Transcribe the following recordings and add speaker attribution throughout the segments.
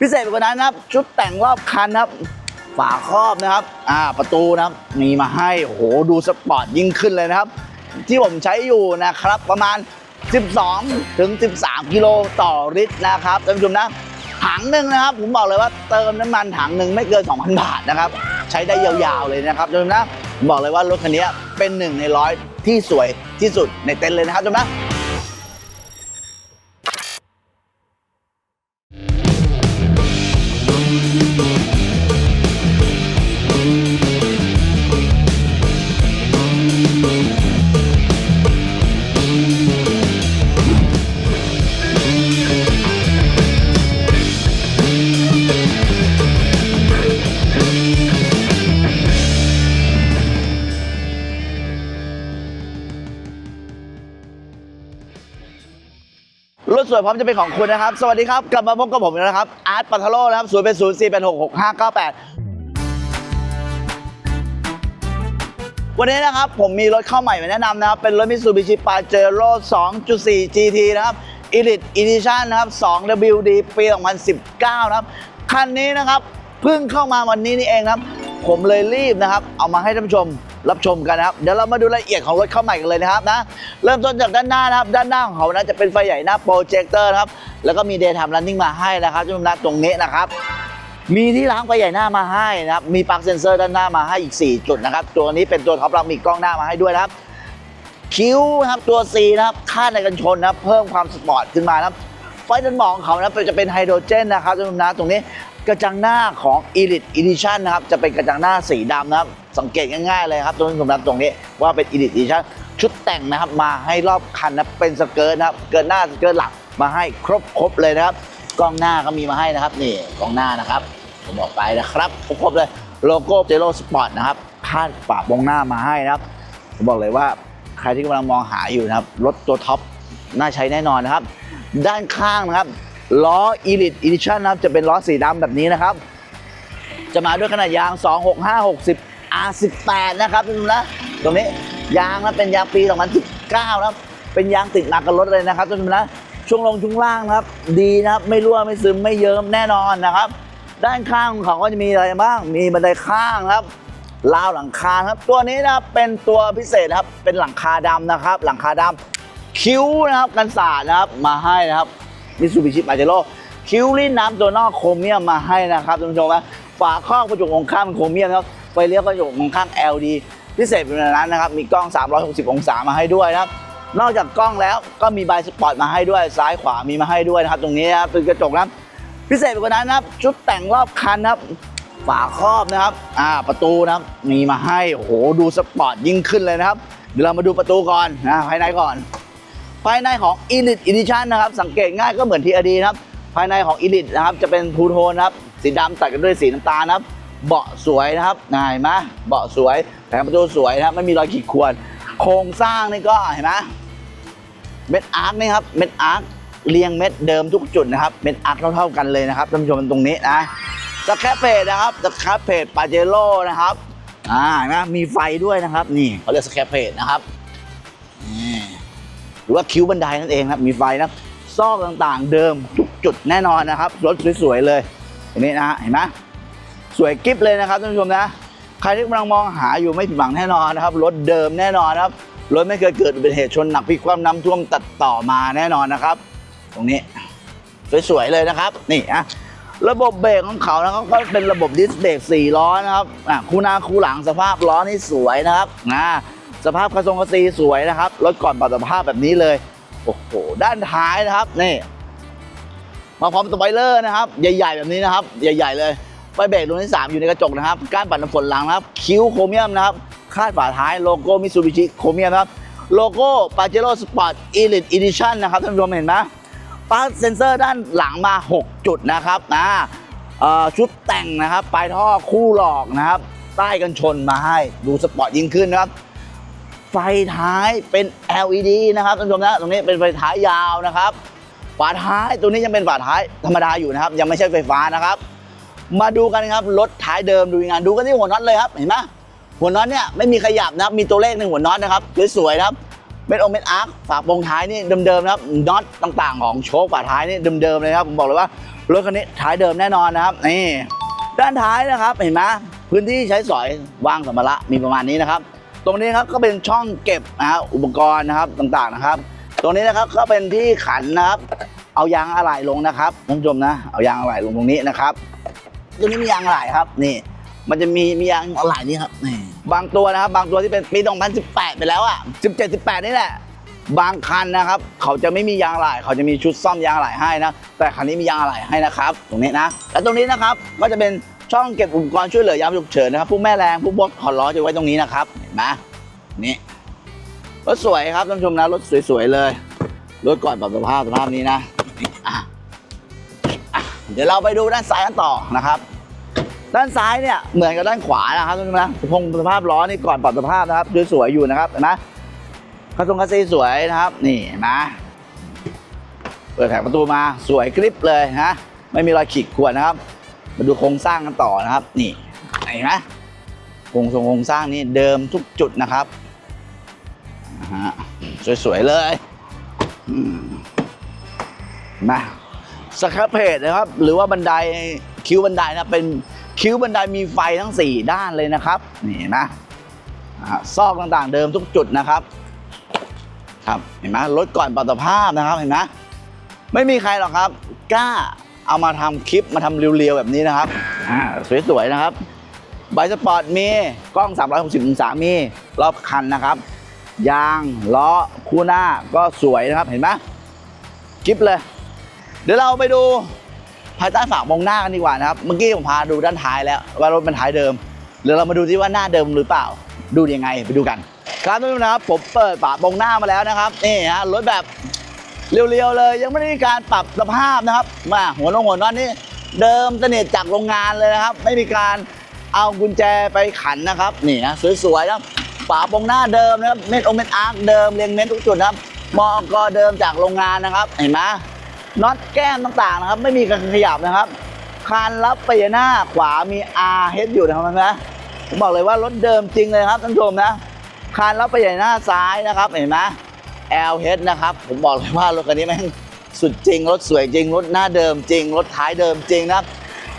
Speaker 1: พิเศษกว่านั้นนะครับ ชุดแต่งรอบคันนะครับ ฝาครอบนะครับ อ่าประตูนะครับ มีมาให้โอ้โหดูสปอร์ตยิ่งขึ้นเลยนะครับ ที่ผมใช้อยู่นะครับประมาณ 12 ถึง 13 กิโลต่อลิตรนะครับท่านผู้ชมนะถังหนึ่งนะครับ ผมบอกเลยว่าเติมน้ำมันถังหนึ่งไม่เกิน 2,000 บาทนะครับ ใช้ได้ยาวๆเลยนะครับท่านผู้ชมนะผมบอกเลยว่ารถคันนี้เป็นหนึ่งในร้อยที่สวยที่สุดในเต็นท์เลยนะครับท่านผู้ชมนะ สวยพร้อมจะเป็นของคุณนะครับ สวัสดีครับ กลับมาพบกับผมแล้วนะครับ อาร์ตปัทโลนะครับศูนย์เป็นศูนย์สี่เป็นหกหกห้าเก้าแปดวันนี้นะครับ ผมมีรถเข้าใหม่มาแนะนำนะครับ เป็นรถมิตซูบิชิปาเจโร่2.4 GT นะครับ Elite Edition นะครับ 2WD ปี 2019 นะครับ คันนี้นะครับเพิ่งเข้ามาวันนี้นี่เองนะครับ ผมเลยรีบนะครับ เอามาให้ท่านผู้ชม รับชมกันนะครับ เดี๋ยวเรามาดูรายละเอียดของรถเข้าใหม่กันเลยนะครับนะเริ่มต้นจากด้านหน้านะครับ ด้านหน้าของเขานะจะเป็นไฟใหญ่หน้าโปรเจคเตอร์ครับแล้วก็มี Daytime Running มาให้นะครับท่านผู้ชมนตรงนี้นะครับมีที่ล้างไฟใหญ่หน้ามาให้นะครับ มีปลั๊กเซนเซอร์ด้านหน้ามาให้อีก 4 จุดนะครับ ตัวนี้เป็นตัวท็อปเรามีกล้องหน้ามาให้ด้วยนะครับ คิ้วนะครับตัว C นะครับค่าในกันชนนะครับ เพิ่มความสปอร์ตขึ้นมานะครับ ไฟด้านหมองของเขานะครับจะเป็นไฮโดรเจนนะครับท่านผู้ชมนะตรงนี้ กระจังหน้าของ Elite Edition นะครับ จะเป็นกระจังหน้าสีดำนะครับ สังเกตง่ายๆเลยครับท่านผู้ชมนะตรงนี้ว่าเป็น Elite Edition ชุดแต่งนะครับมาให้รอบคันนะเป็นสเกิร์ตนะครับเกินหน้าสเกิร์ตหลังมาให้ครบครบๆเลยนะครับกล้องหน้าก็มีมาให้นะครับนี่กล้องหน้านะครับผมบอกไปนะครับครบๆเลยโลโก้เจโรสปอร์ตนะครับคาดฝาบงหน้ามาให้นะครับผมบอกเลยว่าใครที่กำลังมองหาอยู่นะครับรถตัวท็อปน่าใช้แน่นอนนะครับ ด้านข้างนะครับ ล้อ Elite Edition นะครับ จะเป็นล้อสีดำแบบนี้นะครับ จะมาด้วยขนาดยาง 265 60 R18 นะครับทุกนนะตรงนี้ยางนะเป็นยางปี 2019 นะครับ เป็นยางติดมากับรถเลยนะครับทุกนนะช่วงลงช่วงล่างนะครับ ดีนะครับ ไม่รั่วไม่ซึมไม่เยิ้มแน่นอนนะครับ ด้านข้างของเขาก็จะมีอะไรบ้าง มีบันไดข้างครับราวหลังคาครับ ตัวนี้นะครับเป็นตัวพิเศษนะครับ เป็นหลังคาดำนะครับ หลังคาดำคิ้วนะครับกันสาดนะครับมาให้นะครับ มิซูบิชิปาเจโร่คิวลิ้นน้ำตัวนอกโครเมียมมาให้นะครับท่านผู้ชมนะฝาครอบกระจกมองข้างเป็นโครเมียมนะครับไฟเลี้ยวกระจกมองข้าง LD พิเศษเป็นนั้นนะครับมีกล้อง 360 องศามาให้ด้วยนะครับนอกจากกล้องแล้วก็มีใบสปอร์ตมาให้ด้วยซ้ายขวามีมาให้ด้วยนะครับ ตรงนี้นะครับเป็นกระจกนะพิเศษกว่านั้นนะครับชุดแต่งรอบคันนะครับฝาครอบนะครับอ่าประตูนะครับมีมาให้โอ้โหดูสปอร์ตยิ่งขึ้นเลยนะครับเดี๋ยวเรามาดูประตูก่อนนะภายในก่อน ภายในของ Elite Edition นะครับ สังเกตง่ายก็เหมือนทีอดีนะครับ ภายในของ Elite นะครับ จะเป็นทูโทนนะครับ สีดำตัดกันด้วยสีน้ำตาลนะครับ เบาะสวยนะครับน่าเห็นไหมเบาะสวยแผงประตูสวยนะครับ ไม่มีรอยขีดข่วน โครงสร้างนี่ก็เห็นไหมเม็ดอาร์คนี่ครับ เม็ดอาร์คเรียงเม็ดเดิมทุกจุดนะครับ เม็ดอาร์คเท่าๆกันเลยนะครับท่านผู้ชมตรงนี้นะสแครปเพจนะครับสแครปเพจปาเจโร่นะครับ อ่านะมีไฟด้วยนะครับ นี่เขาเรียกสแครปเพจนะครับ รือว่าคิ้วบันไดนั่นเองครับมีไฟนะซอกต่างๆเดิมทุกจุดแน่นอนนะครับรถสวยๆเลยอันนี้นะฮะเห็นไหมสวยกิ๊บเลยนะครับท่านผู้ชมนะใครที่กำลังมองหาอยู่ไม่ผิดหวังแน่นอนนะครับรถเดิมแน่นอนครับรถไม่เคยเกิดอุบัติเหตุชนหนักพิกคว่ำน้ำท่วมตัดต่อมาแน่นอนนะครับ ตรงนี้สวยๆเลยนะครับ นี่อะระบบเบรกของเขานะครับก็เป็นระบบดิสเบรก4ล้อนะครับอะคู่หน้าคู่หลังสภาพล้อนี่สวยนะครับนะ สภาพกระทรงกระซีสวยนะครับรถก่อนปรับสภาพแบบนี้เลยโอ้โหด้านท้ายนะครับนี่มาพร้อมสปอยเลอร์นะครับ ใหญ่ ๆ แบบนี้นะครับ ใหญ่ ๆ เลยไฟเบรกดวงที่ 3 อยู่ในกระจกนะครับก้านปัดน้ำฝนหลังนะครับ คิ้วโครเมียมนะครับคาดฝาท้ายโลโก้มิซูบิชิโครเมียมนะครับโลโก้ปาเจโร่สปอร์ตอีลิทอีดิชั่นนะครับท่านผู้ชมเห็นไหมปลั๊เซนเซอร์ด้านหลังมา 6 จุดนะครับนะชุดแต่งนะครับปลายท่อคู่หลอกนะครับ ใต้กันชนมาให้ดูสปอร์ตยิ่งขึ้นนะครับ ไฟท้ายเป็น LED นะครับท่านผู้ชมนะตรงนี้เป็นไฟท้ายยาวนะครับฝาท้ายตัวนี้ยังเป็นฝาท้ายธรรมดาอยู่นะครับ ยังไม่ใช่ไฟฟ้านะครับ มาดูกันครับรถท้ายเดิมดูงานดูกันที่หัวน็อตเลยครับเห็นไหมหัวน็อตเนี่ยไม่มีขยับนะครับมีตัวเลขในหัวน็อตนะครับสวยๆครับเม็ดโอเม็ดอาร์คฝาโปรงท้ายนี่เดิมๆนะครับน็อตต่างๆ ของโชคฝาท้ายนี่เดิมๆเลยครับผมบอกเลยว่ารถคันนี้ท้ายเดิมแน่นอนนะครับนี่ด้านท้ายนะครับเห็นไหมพื้นที่ใช้สอยวางสัมภาระมีประมาณนี้นะครับ ตรงนี้ครับก็เป็นช่องเก็บนะฮะอุปกรณ์นะครับต่างๆนะครับ ตรงนี้นะครับก็เป็นที่ขันนะครับ เอายางอะไหล่ลงนะครับท่านผู้ชมนะเอายางอะไหล่ลงตรงนี้นะครับตรงนี้มียางอะไหล่ครับนี่ มันจะมีมียางอะไหล่นี่ครับนี่บางตัวนะครับ บางตัวที่เป็นปี2018 ไปแล้วอะ17 18 นี่แหละบางคันนะครับ เขาจะไม่มียางอะไหล่เขาจะมีชุดซ่อมยางอะไหล่ให้นะแต่คันนี้มียางอะไหล่ให้นะครับ ตรงนี้นะ และตรงนี้นะครับก็จะเป็น ช่องเก็บอุปกรณ์ช่วยเหลือยามฉุกเฉินนะครับผู้แม่แรงผู้บดถอดล้อจะไว้ตรงนี้นะครับเห็นไหมนี่รถสวยครับท่านผู้ชมนะรถสวยๆเลยรถก่อนปรับสภาพสภาพนี้นะะะเดี๋ยวเราไปดูด้านซ้ายกันต่อนะครับ ด้านซ้ายเนี่ยเหมือนกับด้านขวานะครับท่านผู้ชมนะพงสภาพล้อนี่ก่อนปรับสภาพนะครับสวยๆอยู่นะครับเห็นไหมกระทรงกระซีสวยนะครับ นี่เห็นไหมเปิดแผงประตูมาสวยกริบเลยนะไม่มีรอยขีดข่วนนะครับ มาดูโครงสร้างกันต่อนะครับ นี่เห็นไหมโครงทรงโครงสร้างนี่เดิมทุกจุดนะครับฮะสวยๆเลยมเห็นไหมาสครับเพจนะครับ หรือว่าบันไดคิ้วบันไดนะเป็นคิ้วบันไดมีไฟทั้ง 4 ด้านเลยนะครับ นี่นะซอกต่างๆ เดิมทุกจุดนะครับ ครับเห็นไหมรถก่อนปรับภาพนะครับเห็นไหมไม่มีใครหรอกครับ กล้า เอามาทำคลิปมาทำเรียวๆแบบนี้นะครับอ่าสวยๆนะครับไบสปอร์ตมีกล้อง 360องศามีรอบคันนะครับ ยางล้อคู่หน้าก็สวยนะครับเห็นไหมคลิปเลย เดี๋ยวเราไปดูภายใต้ฝากมองหน้ากันดีกว่านะครับ เมื่อกี้ผมพาดูด้านท้ายแล้ว ว่ารถเป็นท้ายเดิมเดี๋ยวเรามาดูที่ว่าหน้าเดิมหรือเปล่า ดูยังไงไปดูกัน ครับทุกท่านนะครับผมเปิดฝาบงหน้ามาแล้วนะครับนี่ฮะรถแบบ เรียวๆเลย ยังไม่ได้มีการปรับสภาพนะครับมาหัวนงหัวนอนนี่เดิมเสนิทจากโรงงานเลยนะครับ ไม่มีการเอากุญแจไปขันนะครับนี่นะสวยๆนะครับฝาบงหน้าเดิมนะครับเม็ดโอเม็ดอาร์คเดิมเรียงเม็ดทุกจุดนะครับมอกเดิมจากโรงงานนะครับ เห็นไหมน็อตแก้มต่างๆนะครับ ไม่มีการขยับนะครับคานรับไปหน้าขวามี R H อยู่นะครับเห็นไหมผมบอกเลยว่ารถเดิมจริงเลยครับท่านผู้ชมนะคานรับไปใหญ่หน้าซ้ายนะครับเห็นไหม LH นะครับ ผมบอกเลยว่ารถคันนี้แม่งสุดจริง รถสวยจริง รถหน้าเดิมจริง รถท้ายเดิมจริงนะครับ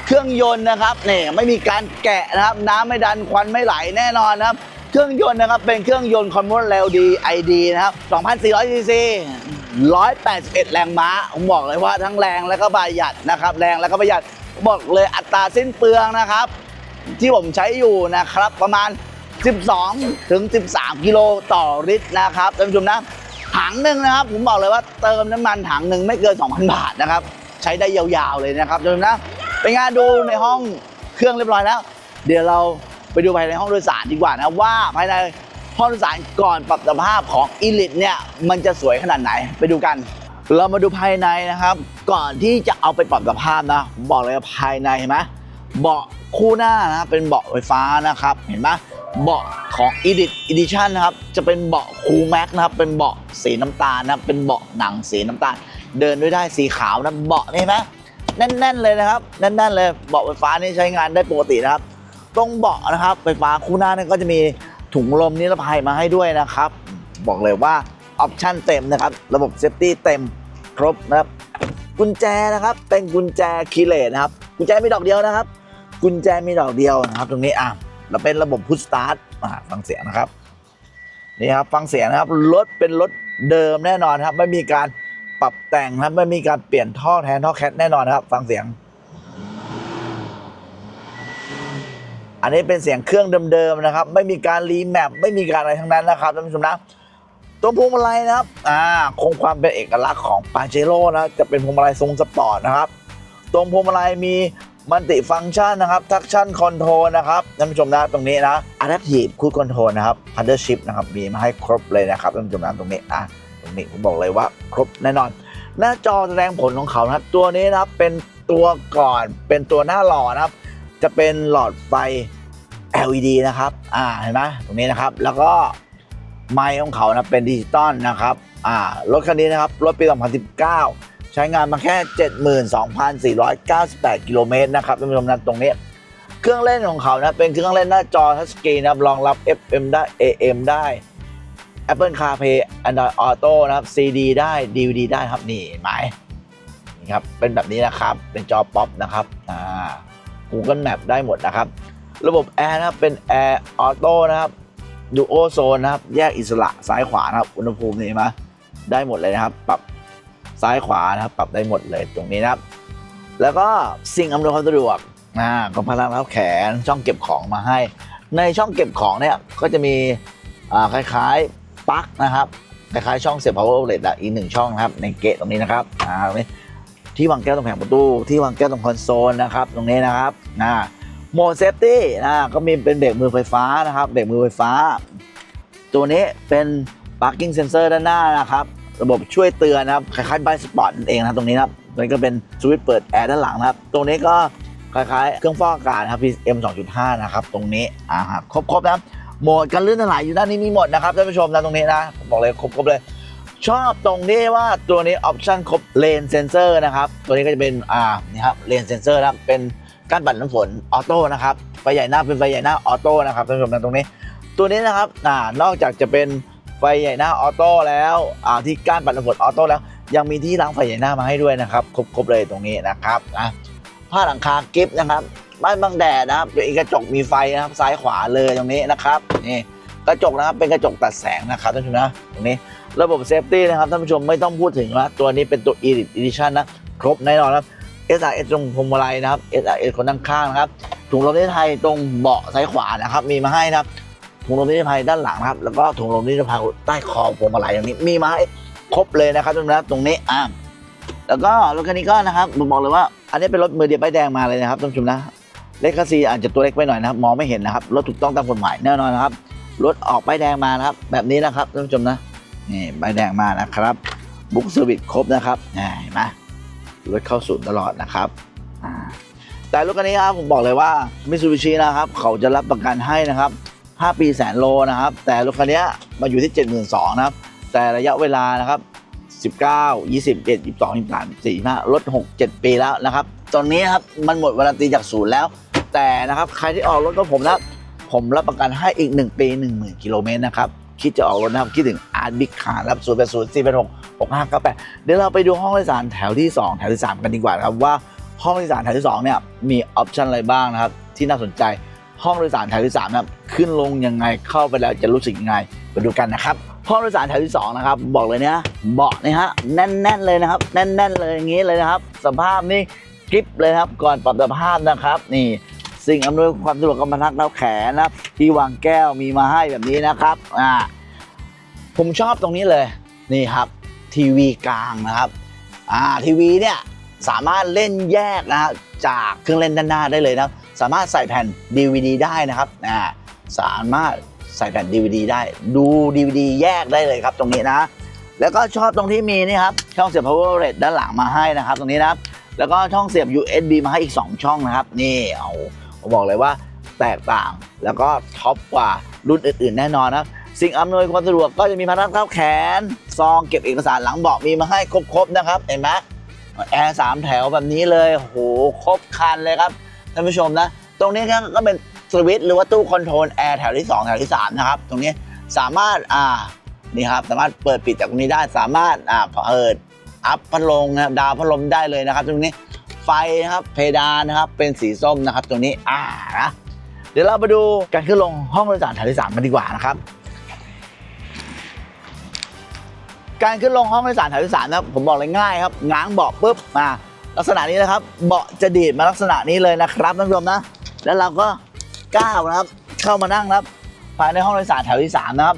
Speaker 1: เครื่องยนต์นะครับนี่ไม่มีการแกะนะครับ น้ำไม่ดันควันไม่ไหลแน่นอนนะครับ เครื่องยนต์นะครับเป็นเครื่องยนต์คอมมูนเรลดีไอดีนะครับ 2,400ซีซี181 แรงม้า ผมบอกเลยว่าทั้งแรงแล้วก็ประหยัดนะครับ แรงแล้วก็ประหยัดบอกเลยอัตราสิ้นเปลืองนะครับ ที่ผมใช้อยู่นะครับประมาณ 12 ถึง 13 กิโลต่อลิตรนะครับท่านผู้ชมนะ ถังหนึ่งนะครับ ผมบอกเลยว่าเติมน้ำมันถังหนึ่งไม่เกิน 2,000 บาทนะครับ ใช้ได้ยาวๆเลยนะครับท่านนะเป็นงานดูในห้องเครื่องเรียบร้อยแล้ว เดี๋ยวเราไปดูภายในห้องโดยสารดีกว่านะว่าภายในห้องโดยสารก่อนปรับสภาพของอีลิทเนี่ยมันจะสวยขนาดไหนไปดูกัน เรามาดูภายในนะครับ ก่อนที่จะเอาไปปรับสภาพนะผมบอกเลยว่าภายในเห็นไหมเบาะคู่หน้านะเป็นเบาะไฟฟ้านะครับ เห็นไหม เบาะของ Edit Edition นะครับ จะเป็นเบาะคูแม็กนะครับ เป็นเบาะสีน้ำตาลนะครับ เป็นเบาะหนังสีน้ำตาล เดินด้วยได้สีขาวนะเบาะนี่นไหมแน่นๆเลยนะครับ แน่นๆเลย เบาะไฟฟ้านี่ใช้งานได้ปกตินะครับ ตรงเบาะนะครับ ไฟฟ้าคู่หน้านี่ก็จะมีถุงลมนิรภัยมาให้ด้วยนะครับ บอกเลยว่าออปชั่นเต็มนะครับ ระบบเซฟตี้เต็มครบนะครับ กุญแจนะครับ เป็นกุญแจคีย์เลสนะครับ กุญแจมีดอกเดียวนะครับ กุญแจมีดอกเดียวนะครับ ตรงนี้อะ แล้วเป็นระบบพุชสตาร์ทฟังเสียงนะครับนี่ครับฟังเสียงนะครับรถเป็นรถเดิมแน่นอนครับ ไม่มีการปรับแต่งครับไม่มีการเปลี่ยนท่อแทนท่อแคทแน่นอนครับ ฟังเสียง อันนี้เป็นเสียงเครื่องเดิมๆนะครับ ไม่มีการรีแมปไม่มีการอะไรทั้งนั้นนะครับท่านผู้ชมนะตัวพวงมาลัยนะครับอ่าคงความเป็นเอกลักษณ์ของปาเจโร่นะจะเป็นพวงมาลัยทรงสปอร์ตนะครับตรงพวงมาลัยมี มัลติฟังก์ชันนะครับทักชั่นคอนโทรนะครับท่านผู้ชมนะตรงนี้นะ Adaptive Cruise Control นะครับ Partnership นะครับมีมาให้ครบเลยนะครับท่านผู้ชมนะตรงนี้อะตรงนี้ผมบอกเลยว่าครบแน่นอน หน้าจอแสดงผลของเขานะครับ ตัวนี้นะครับเป็นตัวก่อนเป็นตัวหน้าหล่อนะครับ จะเป็นหลอดไฟ LED นะครับอ่าเห็นไหมตรงนี้นะครับ แล้วก็ไมค์ของเขานะเป็นดิจิตอลนะครับอ่ารถคันนี้นะครับรถปี 2019 ใช้งานมาแค่ 72,498 กิโลเมตรนะครับท่านผู้ชมนะตรงนี้ เครื่องเล่นของเขานะเป็นเครื่องเล่นหน้าจอทัชสกรีนนะครับรองรับ FM ได้ AM ได้ Apple CarPlay Android Auto นะครับ CD ได้ DVD ได้ครับนี่ห็นไหมนี่ครับเป็นแบบนี้นะครับเป็นจอป๊อปนะครับอ่า Google Map ได้หมดนะครับ ระบบแอร์นะครับเป็นแอร์ออโต้นะครับดูโอโซนนะครับ แยกอิสระซ้ายขวานะครับ อุณหภูมินี่เห็นไหมได้หมดเลยนะครับ ปรับ ซ้ายขวานะครับปรับได้หมดเลยตรงนี้นะครับ แล้วก็สิ่งอำนวยความสะดวกอ่าก็พลังรับแขนช่องเก็บของมาให้ ในช่องเก็บของเนี่ยก็จะมีอ่าคล้ายๆปลั๊กนะครับคล้ายๆช่องเสียบ power outlet อีกหนึ่งช่องนะครับในเกตตรงนี้นะครับอ่าตรงนี้ที่วางแก้วตรงแผงประตู ที่วางแก้วตรงคอนโซลนะครับ ตรงนี้นะครับอ่าโหมดเซฟตี้นะก็มีเป็นเบรกมือไฟฟ้านะครับเบรกมือไฟฟ้า ตัวนี้เป็น parking sensor ด้านหน้านะครับ ระบบช่วยเตือนนะครับคล้ายๆ b ายสปอร์ตนั่นเองนะครับตรงนี้นะครับตรงนี้ก็เป็นสวิตช์เปิดแอร์ด้านหลังนะครับ ตรงนี้ก็คล้ายๆ เครื่องฟอกอากาศนะครับ PM 2.5 นะครับ ตรงนี้อ่าครับครบๆนะครับโหมดการลื่นถลายอยู่ด้านนี้มีหมดนะครับท่านผู้ชมนะตรงนี้นะบอกเลยครบๆเลย ชอบตรงที่ว่าตัวนี้ออปชั่นครบเลนเซนเซอร์นะครับ ตัวนี้ก็จะเป็นอ่านี่ครับเลนเซนเซอร์นะครับเป็นการปัดน้ำฝนออโต้นะครับไฟใหญ่หน้าเป็นไฟใหญ่หน้าออโต้นะครับท่านผู้ชมนะตรงนี้ ตัวนี้นะครับอ่านอกจากจะเป็น ไฟใหญ่หน้าออโต้แล้วอ่าที่ก้านปัดน้ำฝนออโต้แล้ว ยังมีที่ล้างไฟใหญ่หน้ามาให้ด้วยนะครับ ครบๆเลยตรงนี้นะครับอะผ้าหลังคากิฟต์นะครับบ้านบังแดดนะครับเดี๋ยวอีกกระจกมีไฟนะครับซ้ายขวาเลยตรงนี้นะครับนี่กระจกนะครับเป็นกระจกตัดแสงนะครับท่านผู้ชมนะตรงนี้ระบบเซฟตี้นะครับท่านผู้ชมไม่ต้องพูดถึงนะตัวนี้เป็นตัว Elite Edition นะครบแน่นอนครับ SRS ตรงพวงมาลัยนะครับ SRS คนด้านข้างนะครับถุงลมนิรภัยตรงเบาะซ้ายขวานะครับมีมาให้นะครับ ถุงลมนิรภัยด้านหลังนะครับ แล้วก็ถุงลมนิรภัยใต้คอพวงมาลัยตรงนี้มีมาให้ครบเลยนะครับตรงนั้นตรงนี้อ่าแล้วก็รถคันนี้ก็นะครับผมบอกเลยว่า อันนี้เป็นรถมือเดียวป้ายแดงมาเลยนะครับท่านผู้ชมนะเลขคาซีอาจจะตัวเล็กไปหน่อยนะครับมองไม่เห็นนะครับรถถูกต้องตามกฎหมายแน่นอนนะครับรถออกป้ายแดงมานะครับ แบบนี้นะครับท่านผู้ชมนะนี่ใบแดงมานะครับ บุ๊กเซอร์วิสครบนะครับนี่เห็นไหมรถเข้าศูนตลอดนะครับแต่รถคันนี้ครับผมบอกเลยว่ามิซูบิชินะครับ เขาจะรับประกันให้นะครับ 5 ปีแสนโลนะครับ แต่รถคันนี้มาอยู่ที่ 72,000นะครับ แต่ระยะเวลานะครับ 19 21 22 23 45ลด6 7 ปีแล้วนะครับ ตอนนี้ครับมันหมดวารันตีจากศูนย์แล้ว แต่นะครับใครที่ออกรถกับผมนะผมรับประกันให้อีก 1 ปี 10,000 กิโลเมตรนะครับ คิดจะออกรถนะครับ คิดถึงอาร์ตบิ๊กคาร์รับ0 8 0 4 8 6 6 5 9 8เดี๋ยวเราไปดูห้องโดยสารแถวที่ 2 แถวที่ 3 กันดีกว่าครับว่าห้องโดยสารแถวที่2เนี่ยมีออปชันอะไรบ้างนะครับที่น่าสนใจ ห้องโดยสารแถวที่3นะครับขึ้นลงยังไงเข้าไปแล้วจะรู้สึกยังไงไปดูกันนะครับห้องโดยสารแถวที่2นะครับบอกเลยเนี่ยเบาะนี่ฮะแน่นๆเลยนะครับ แน่น ๆ เลยอย่างนี้เลยนะครับ สภาพนี่กริปเลยครับก่อนปรับสภาพนะครับ นี่สิ่งอำนวยความสะดวกกำมะทักเราแขนนะที่วางแก้วมีมาให้แบบนี้นะครับอ่าผมชอบตรงนี้เลยนี่ครับทีวีกลางนะครับอ่าทีวีเนี่ยสามารถเล่นแยกนะฮะจากเครื่องเล่นด้านหน้าได้เลยนะครับ สามารถใส่แผ่น DVD ได้นะครับอ่าสามารถใส่แผ่น DVD ได้ ดู DVD แยกได้เลยครับตรงนี้นะ แล้วก็ชอบตรงที่มีนี่ครับช่องเสียบ power outlet ด้านหลังมาให้นะครับ ตรงนี้นะครับ แล้วก็ช่องเสียบ USB มาให้อีก 2 ช่องนะครับ นี่เอาผมบอกเลยว่าแตกต่างแล้วก็ท็อปกว่ารุ่นอื่น ๆ แน่นอนนะสิ่งอำนวยความสะดวกก็จะมีพนักเข้าแขน ซองเก็บเอกสารหลังเบาะมีมาให้ครบ ๆ นะครับ เห็นไหมแอร์สามแถวแบบนี้เลยโอ้โหครบคันเลยครับ ท่านผู้ชมนะ ตรงนี้ก็เป็นสวิตช์หรือว่าตู้คอนโทรลแอร์แถวที่ 2 แถวที่ 3 นะครับ ตรงนี้สามารถอ่านี่ครับสามารถเปิดปิดจากตรงนี้ได้สามารถอ่าเปิดอัพพัดลมนะครับดาวพัดลมได้เลยนะครับ ตรงนี้ไฟนะครับเพดานนะครับเป็นสีส้มนะครับ ตรงนี้อ่านะเดี๋ยวเราไปดูการขึ้นลงห้องโดยสารแถวที่3กันดีกว่านะครับการขึ้นลงห้องโดยสารแถวที่สามนะผมบอกเลยง่ายครับง้างเบาะปุ๊บมา ลักษณะนี้นะครับ เบาะจะดีดมาลักษณะนี้เลยนะครับท่านผู้ชมนะ แล้วเราก็ก้าวนะครับ เข้ามานั่งครับภายในห้องโดยสารแถวที่สามนะครับ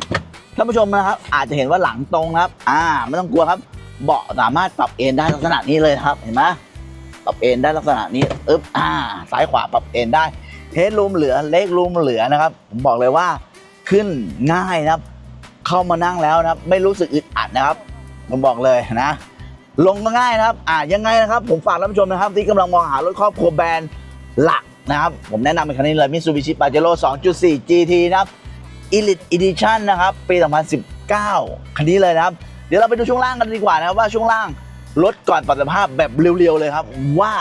Speaker 1: ท่านผู้ชมนะครับ อาจจะเห็นว่าหลังตรงนะครับ อ่าไม่ต้องกลัวครับ เบาะสามารถปรับเอนได้ลักษณะนี้เลยครับ เห็นไหมปรับเอนได้ลักษณะนี้อึ๊บอ่าซ้ายขวาปรับเอนได้เฮดรูมเหลือเล็กรูมเหลือนะครับ ผมบอกเลยว่าขึ้นง่ายนะครับ เข้ามานั่งแล้วนะครับ ไม่รู้สึกอึดอัดนะครับ ผมบอกเลยนะ ลงก็ง่ายนะครับ อ่ายังไงนะครับ ผมฝากท่านผู้ชมนะครับ ที่กำลังมองหารถครอบครัวแบรนด์หลักนะครับ ผมแนะนำเป็นคันนี้เลย Mitsubishi Pajero 2.4 GT นะครับ Elite Edition นะครับ ปี 2019 คันนี้เลยนะครับ เดี๋ยวเราไปดูช่วงล่างกันดีกว่านะครับว่าช่วงล่างรถก่อนปรับสภาพแบบเรียวๆเลยครับ ว่า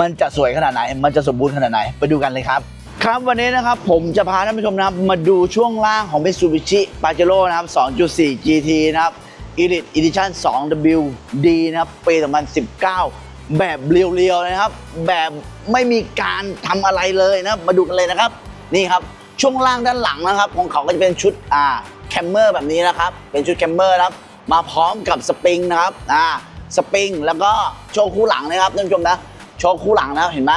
Speaker 1: มันจะสวยขนาดไหน มันจะสมบูรณ์ขนาดไหน ไปดูกันเลยครับ ครับวันนี้นะครับผมจะพาท่านผู้ชมนะครับมาดูช่วงล่างของ Mitsubishi Pajero นะครับ 2.4 GT นะครับ Elite Edition 2WD นะครับปี 2019 แบบเรียวๆนะครับ แบบไม่มีการทำอะไรเลยนะมาดูกันเลยนะครับ นี่ครับ ช่วงล่างด้านหลังนะครับ ของเขาก็จะเป็นชุดอ่าแคมเมอร์แบบนี้นะครับ เป็นชุดแคมเมอร์นะครับ มาพร้อมกับสปริงนะครับอ่าสปริงแล้วก็โชว์คู่หลังนะครับท่านผู้ชมนะโชว์คู่หลังนะเห็นไหม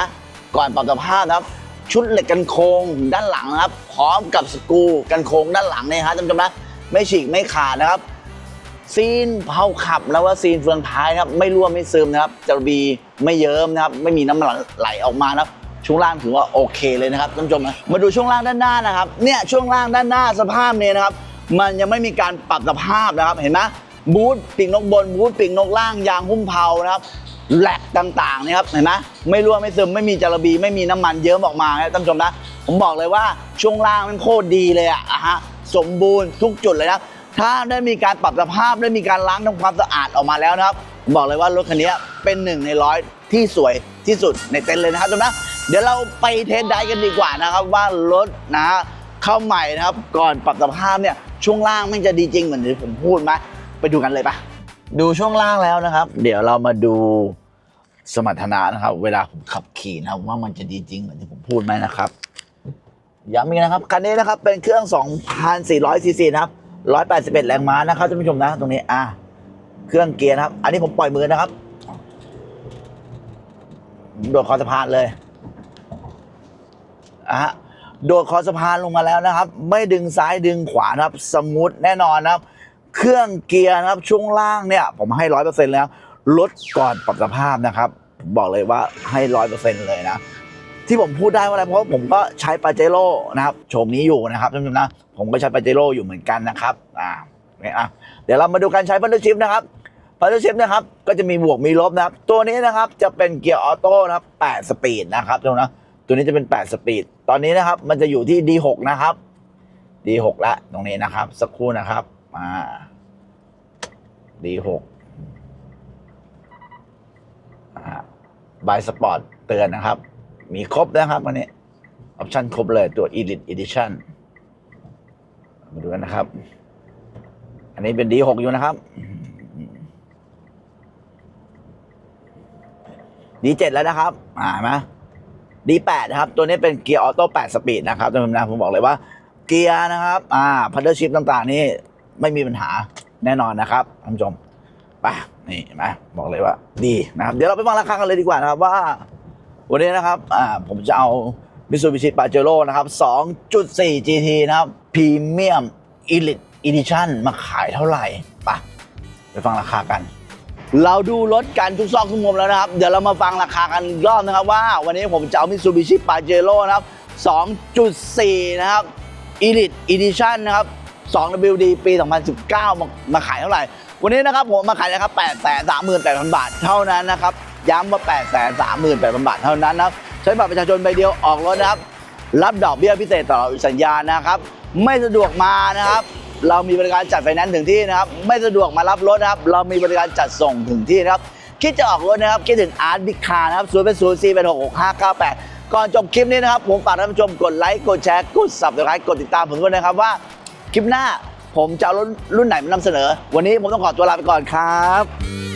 Speaker 1: ก่อนปรับสภาพนะครับ ชุดเหล็กกันโค้งด้านหลังนะครับ พร้อมกับสกรูกันโค้งด้านหลังเนี่ยครับท่านผู้ชมนะไม่ฉีกไม่ขาดนะครับ ซีนเผาขับแล้วว่าซีนเฟืองท้ายนะครับ ไม่รั่วไม่ซึมนะครับจะบีไม่เยิ้มนะครับ ไม่มีน้ำมันไหลออกมานะครับช่วงล่างถือว่าโอเคเลยนะครับท่านผู้ชมนะมาดูช่วงล่างด้านหน้านะครับเนี่ยช่วงล่างด้านหน้าสภาพเนี่ยนะครับ มันยังไม่มีการปรับสภาพนะครับเห็นไหมบูทปีกนกบนบูทปีกนกล่างยางหุ้มเผานะครับแหลกต่างๆนะครับเห็นไหมไม่รั่วไม่ซึมไม่มีจารบีไม่มีน้ำมันเยิ้มออกมาครับท่านผู้ชมนะผมบอกเลยว่าช่วงล่างมันโคตรดีเลยอะอะฮะสมบูรณ์ทุกจุดเลยนะ ถ้าได้มีการปรับสภาพได้มีการล้างทำความสะอาดออกมาแล้วนะครับผมบอกเลยว่ารถคันนี้เป็นหนึ่งในร้อยที่สวยที่สุดในเต็นท์เลยนะครับทุกนนะเดี๋ยวเราไปเทสได้กันดีกว่านะครับว่ารถนะเข้าใหม่นะครับ ก่อนปรับสภาพเนี่ยช่วงล่างมันจะดีจริงเหมือนที่ผมพูดไหมไปดูกันเลยปะดูช่วงล่างแล้วนะครับ เดี๋ยวเรามาดูสมรรถนะนะครับ เวลาผมขับขี่นะครับว่ามันจะดีจริงเหมือนที่ผมพูดไหมนะครับย้ำอีกนะครับคันนี้นะครับเป็นเครื่อง 2,400ซีซีนะครับ 181แปดสิบเอ็ดแรงม้านะครับท่านผู้ชมนะ ตรงนี้อะเครื่องเกียร์นะครับ อันนี้ผมปล่อยมือนะครับ โดดคอสะพานเลยอะฮะโดดคอสะพานลงมาแล้วนะครับ ไม่ดึงซ้ายดึงขวานะครับ สมูทแน่นอนนะครับ เครื่องเกียร์นะครับ ช่วงล่างเนี่ย ผมให้ร้อยเปอร์เซ็นต์แล้วลดก่อนปรับสภาพนะครับ ผมบอกเลยว่าให้ร้อยเปอร์เซ็นต์เลยนะ ที่ผมพูดได้ว่าอะไรเพราะผมก็ใช้ปาเจโร่นะครับโฉมนี้อยู่นะครับท่านผู้ชมนะผมก็ใช้ปาเจโร่อยู่เหมือนกันนะครับอ่าเนี่ยอะเดี๋ยวเรามาดูการใช้พันธุชิปนะครับพันธุชิปนะครับก็จะมีบวกมีลบนะครับ ตัวนี้นะครับจะเป็นเกียร์ออโต้นะครับ8สปีดนะครับท่านผู้ชมนะตัวนี้จะเป็น 8 สปีด ตอนนี้นะครับมันจะอยู่ที่ D6 นะครับ D6 ละตรงนี้นะครับ สักครู่นะครับอ่า D6 บายสปอร์ตเตือนนะครับ มีครบนะครับอันนี้ออปชันครบเลยตัว Elite Edition มาดูกันนะครับ อันนี้เป็น D6 อยู่นะครับ D7 แล้วนะครับ อ่าเห็นไหม D8 นะครับ ตัวนี้เป็นเกียร์ออโต้8สปีดนะครับท่านผู้ชมนะผมบอกเลยว่าเกียร์นะครับ อ่าพัดเดิลชิพต่างๆ นี่ไม่มีปัญหาแน่นอนนะครับท่านผู้ชมไปนี่เห็นไหมบอกเลยว่า ดีนะครับ เดี๋ยวเราไปฟังราคากันเลยดีกว่านะครับว่า วันนี้นะครับอ่าผมจะเอา Mitsubishi Pajero นะครับ2.4 GT นะครับ Premium Elite Edition มาขายเท่าไหร่ไปะไปฟังราคากัน เราดูรถกันทุกซอกทุกมุมแล้วนะครับ เดี๋ยวเรามาฟังราคากันอีกรอบนะครับว่า วันนี้ผมจะเอา Mitsubishi Pajero นะครับ 2.4 นะครับ Elite Edition นะครับ 2WD ปี 2019 มามาขายเท่าไหร่ วันนี้นะครับผมมาขายนะครับ838,000 บาทเท่านั้นนะครับ ย้ำว่า 838,000 บาทเท่านั้นนะครับ ใช้บัตรประชาชนใบเดียวออกรถนะครับ รับดอกเบี้ยพิเศษตลอดสัญญานะครับ ไม่สะดวกมานะครับ เรามีบริการจัดไฟแนนซ์ถึงที่นะครับ ไม่สะดวกมารับรถนะครับ เรามีบริการจัดส่งถึงที่นะครับ คิดจะออกรถนะครับ คิดถึงอาร์ตบิ๊กคาร์นะครับ0เป็น0 4เป็น6 6 5 9 8ก่อนจบคลิปนี้นะครับ ผมฝากท่านผู้ชมกดไลค์ กดแชร์ กด subscribe กดติดตามผมด้วยนะครับว่าคลิปหน้าผมจะเอารถรุ่นไหนมานำเสนอ วันนี้ผมต้องขอตัวลาไปก่อนครับ